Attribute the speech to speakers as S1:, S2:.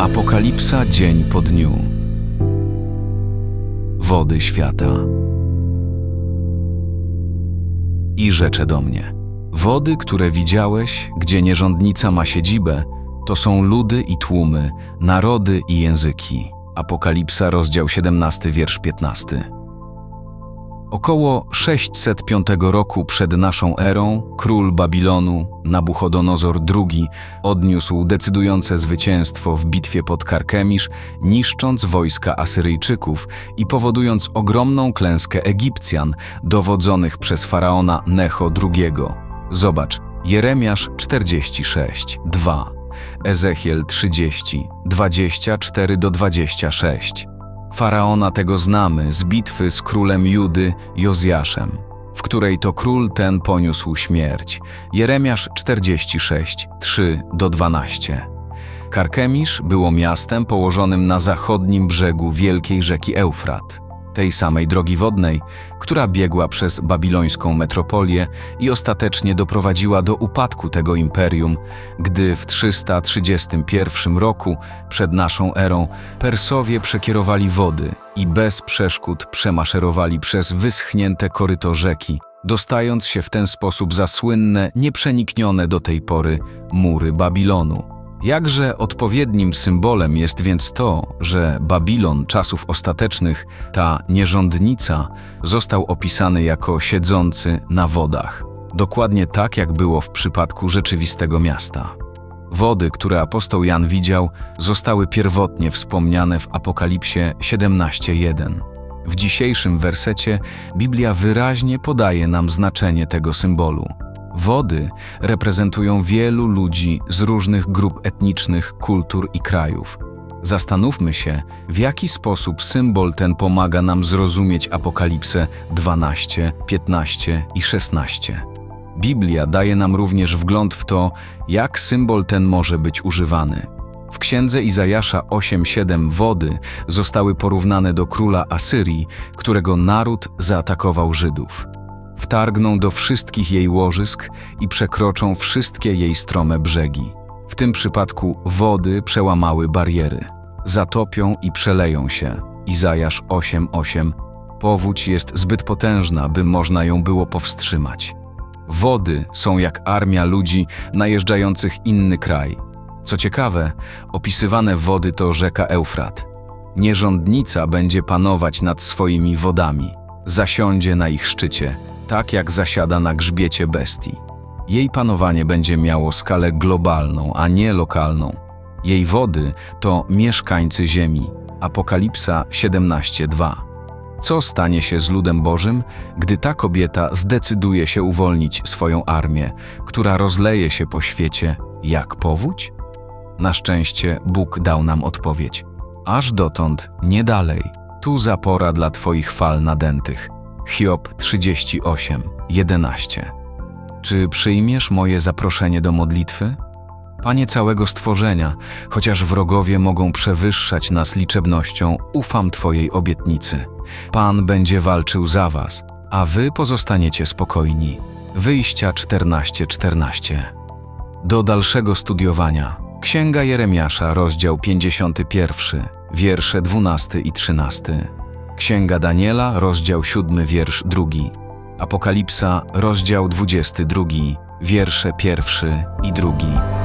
S1: Apokalipsa dzień po dniu. Wody świata. I rzecze do mnie. Wody, które widziałeś, gdzie nierządnica ma siedzibę, to są ludy i tłumy, narody i języki. Apokalipsa, rozdział 17, wiersz 15. Około 605 roku przed naszą erą król Babilonu, Nabuchodonozor II, odniósł decydujące zwycięstwo w bitwie pod Karkemisz, niszcząc wojska Asyryjczyków i powodując ogromną klęskę Egipcjan, dowodzonych przez faraona Necho II. Zobacz, Jeremiasz 46, 2, Ezechiel 30, 24 do 26. Faraona tego znamy z bitwy z królem Judy Jozjaszem, w której to król ten poniósł śmierć. Jeremiasz 46, 3 do 12. Karkemisz było miastem położonym na zachodnim brzegu wielkiej rzeki Eufrat, tej samej drogi wodnej, która biegła przez babilońską metropolię i ostatecznie doprowadziła do upadku tego imperium, gdy w 331 roku przed naszą erą Persowie przekierowali wody i bez przeszkód przemaszerowali przez wyschnięte koryto rzeki, dostając się w ten sposób za słynne, nieprzeniknione do tej pory mury Babilonu. Jakże odpowiednim symbolem jest więc to, że Babilon czasów ostatecznych, ta nierządnica, został opisany jako siedzący na wodach. Dokładnie tak, jak było w przypadku rzeczywistego miasta. Wody, które apostoł Jan widział, zostały pierwotnie wspomniane w Apokalipsie 17:1. W dzisiejszym wersecie Biblia wyraźnie podaje nam znaczenie tego symbolu. Wody reprezentują wielu ludzi z różnych grup etnicznych, kultur i krajów. Zastanówmy się, w jaki sposób symbol ten pomaga nam zrozumieć Apokalipsę 12, 15 i 16. Biblia daje nam również wgląd w to, jak symbol ten może być używany. W księdze Izajasza 8:7 wody zostały porównane do króla Asyrii, którego naród zaatakował Żydów. Wtargną do wszystkich jej łożysk i przekroczą wszystkie jej strome brzegi. W tym przypadku wody przełamały bariery. Zatopią i przeleją się. Izajasz 8:8 Powódź jest zbyt potężna, by można ją było powstrzymać. Wody są jak armia ludzi najeżdżających inny kraj. Co ciekawe, opisywane wody to rzeka Eufrat. Nierządnica będzie panować nad swoimi wodami, zasiądzie na ich szczycie, tak jak zasiada na grzbiecie bestii. Jej panowanie będzie miało skalę globalną, a nie lokalną. Jej wody to mieszkańcy ziemi. Apokalipsa 17:2. Co stanie się z ludem Bożym, gdy ta kobieta zdecyduje się uwolnić swoją armię, która rozleje się po świecie jak powódź? Na szczęście Bóg dał nam odpowiedź. Aż dotąd, nie dalej. Tu zapora dla Twoich fal nadętych. Hiob 38, 11. Czy przyjmiesz moje zaproszenie do modlitwy? Panie całego stworzenia, chociaż wrogowie mogą przewyższać nas liczebnością, ufam Twojej obietnicy. Pan będzie walczył za Was, a Wy pozostaniecie spokojni. Wyjścia 14:14. 14. Do dalszego studiowania. Księga Jeremiasza, rozdział 51, wiersze 12 i 13. Księga Daniela, rozdział 7, wiersz 2. Apokalipsa, rozdział 22, wiersze 1 i 2.